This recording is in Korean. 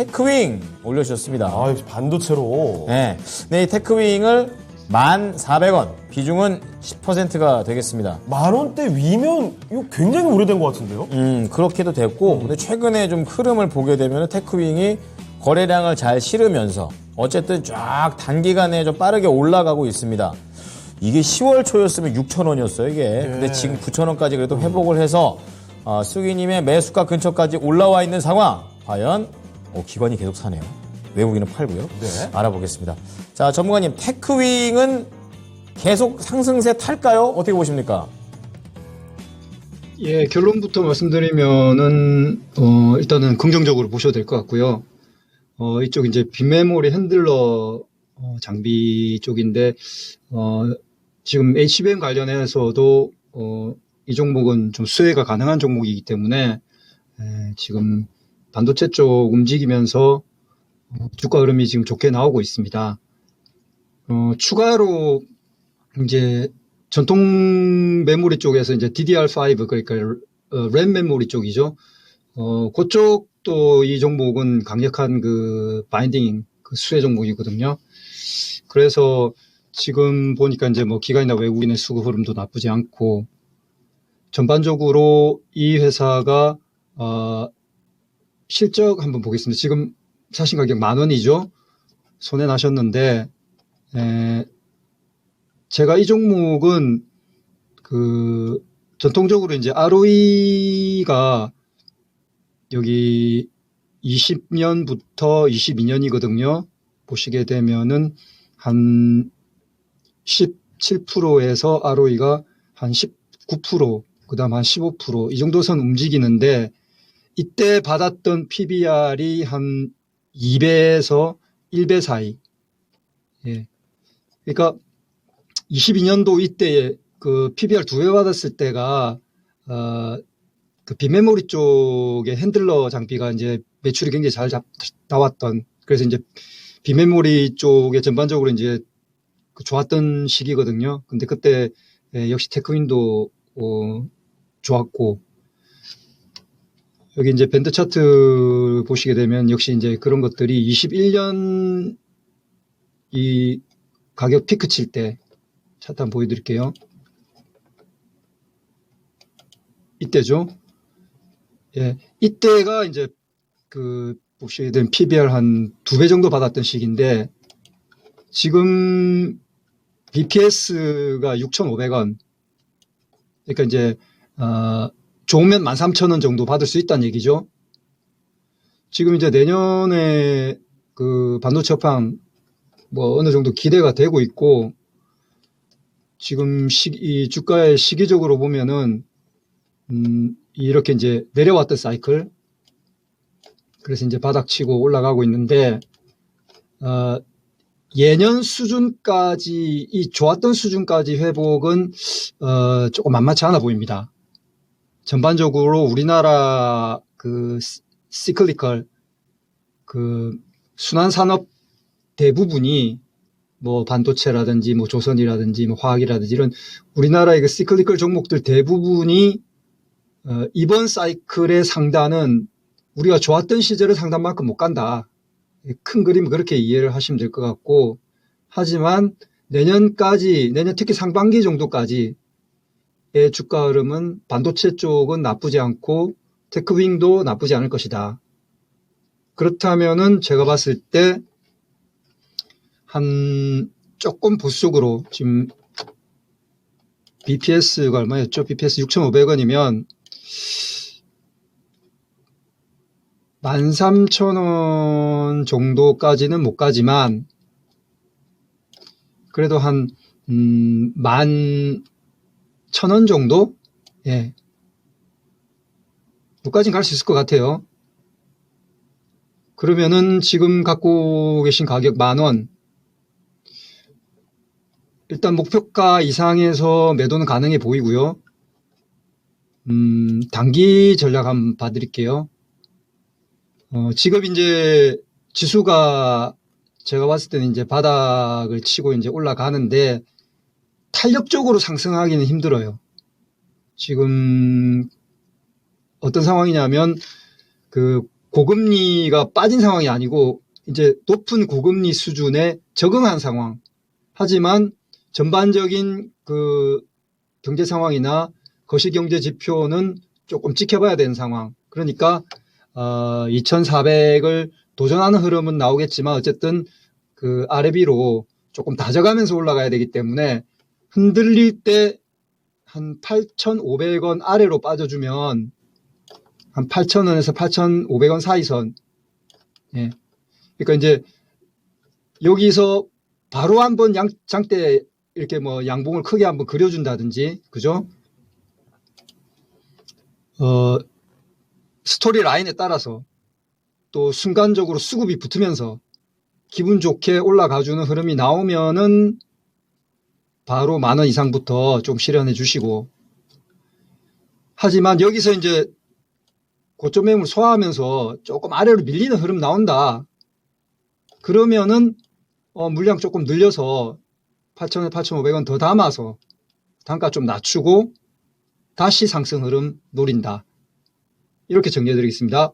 테크윙 올려주셨습니다. 아, 역시 반도체로. 네. 네, 이 테크윙을 1,400원, 비중은 10%가 되겠습니다. 만 원대 위면 이거 굉장히 오래된 것 같은데요? 음, 그렇게도 됐고, 근데 최근에 좀 흐름을 보게 되면 테크윙이 거래량을 잘 실으면서 어쨌든 쫙 단기간에 좀 빠르게 올라가고 있습니다. 이게 10월 초였으면 6,000원이었어요, 이게. 근데 지금 9,000원까지 그래도 회복을 해서 어, 수기님의 매수가 근처까지 올라와 있는 상황. 과연 어, 기관이 계속 사네요. 외국인은 팔고요. 네. 알아보겠습니다. 자, 전문가님, 테크윙은 계속 상승세 탈까요? 어떻게 보십니까? 예, 결론부터 말씀드리면은 어, 일단은 긍정적으로 보셔도 될것 같고요. 어, 이쪽 이제 빈메모리 핸들러 어, 장비 쪽인데 어, 지금 HBM 관련해서도 어, 이 종목은 좀 수혜가 가능한 종목이기 때문에 에, 지금 반도체 쪽 움직이면서 어, 주가 흐름이 지금 좋게 나오고 있습니다. 어, 추가로 이제 전통 메모리 쪽에서 이제 DDR5 그러니까 어, 램 메모리 쪽이죠. 어, 그쪽도 이 종목은 강력한 그 바인딩 그 수혜 종목이거든요. 그래서 지금 보니까 이제 뭐 기관이나 외국인의 수급 흐름도 나쁘지 않고 전반적으로 이 회사가 어, 실적 한번 보겠습니다. 지금 사신 가격 만 원이죠. 손해 나셨는데 에, 제가 이 종목은 그 전통적으로 이제 ROE가 여기 20년부터 22년이거든요. 보시게 되면은 한 17%에서 ROE가 한 19%, 그다음 한 15%이 정도 선 움직이는데 이때 받았던 PBR이 한 2배에서 1배 사이. 예. 그러니까 22년도 이때 그 PBR 두 배 받았을 때가 어, 그 빈메모리 쪽에 핸들러 장비가 이제 매출이 굉장히 잘 잡, 나왔던 그래서 이제 빈메모리 쪽에 전반적으로 이제 그 좋았던 시기거든요. 근데 그때 예, 역시 테크윈도 어, 좋았고 여기 이제 밴드 차트 보시게 되면 역시 이제 그런 것들이 21년 이 가격 피크 칠 때 차트 한번 보여드릴게요. 이때죠. 예, 이때가 이제 그 보시게 되면 PBR 한 두 배 정도 받았던 시기인데 지금 BPS가 6,500원. 그러니까 이제 어, 좋으면 13,000원 정도 받을 수 있다는 얘기죠. 지금 이제 내년에 그 반도체 업황 뭐 어느 정도 기대가 되고 있고 지금 시, 이 주가의 시기적으로 보면은 음, 이렇게 이제 내려왔던 사이클 그래서 이제 바닥치고 올라가고 있는데 어, 예년 수준까지 이 좋았던 수준까지 회복은 어, 조금 만만치 않아 보입니다. 전반적으로 우리나라 그 시클리컬 그 순환 산업 대부분이 뭐 반도체라든지 뭐 조선이라든지 뭐 화학이라든지 이런 우리나라의 그 시클리컬 종목들 대부분이 어, 이번 사이클의 상단은 우리가 좋았던 시절의 상단만큼 못 간다. 큰 그림 그렇게 이해를 하시면 될 것 같고 하지만 내년까지 내년 특히 상반기 정도까지의 주가 흐름은 반도체 쪽은 나쁘지 않고 테크윙도 나쁘지 않을 것이다. 그렇다면은 제가 봤을 때 한 조금 보수적으로 지금 BPS가 얼마였죠? BPS 6,500원이면 13,000원 정도까지는 못 가지만 그래도 한 음, 11,000원 정도? 예. 여기까지는 갈수 있을 것 같아요. 그러면은 지금 갖고 계신 가격 만원. 일단 목표가 이상에서 매도는 가능해 보이고요. 음, 단기 전략 한번 봐드릴게요. 어, 지금 이제 지수가 제가 봤을 때는 이제 바닥을 치고 이제 올라가는데 탄력적으로 상승하기는 힘들어요. 지금 어떤 상황이냐면 그 고금리가 빠진 상황이 아니고 이제 높은 고금리 수준에 적응한 상황. 하지만 전반적인 그 경제 상황이나 거시 경제 지표는 조금 지켜봐야 되는 상황. 그러니까 어, 2,400을 도전하는 흐름은 나오겠지만 어쨌든 그 아래 비로 조금 다져가면서 올라가야 되기 때문에 흔들릴 때 한 8,500원 아래로 빠져주면 한 8,000원에서 8,500원 사이선. 예. 그러니까 이제 여기서 바로 한번 양, 장대 이렇게 뭐 양봉을 크게 한번 그려준다든지, 그죠? 어, 스토리 라인에 따라서 또 순간적으로 수급이 붙으면서 기분 좋게 올라가주는 흐름이 나오면은 바로 만 원 이상부터 좀 실현해 주시고 하지만 여기서 이제 고점 매물 소화하면서 조금 아래로 밀리는 흐름 나온다. 그러면은 어, 물량 조금 늘려서 8,000원, 8,500원 더 담아서 단가 좀 낮추고 다시 상승 흐름 노린다. 이렇게 정리해 드리겠습니다.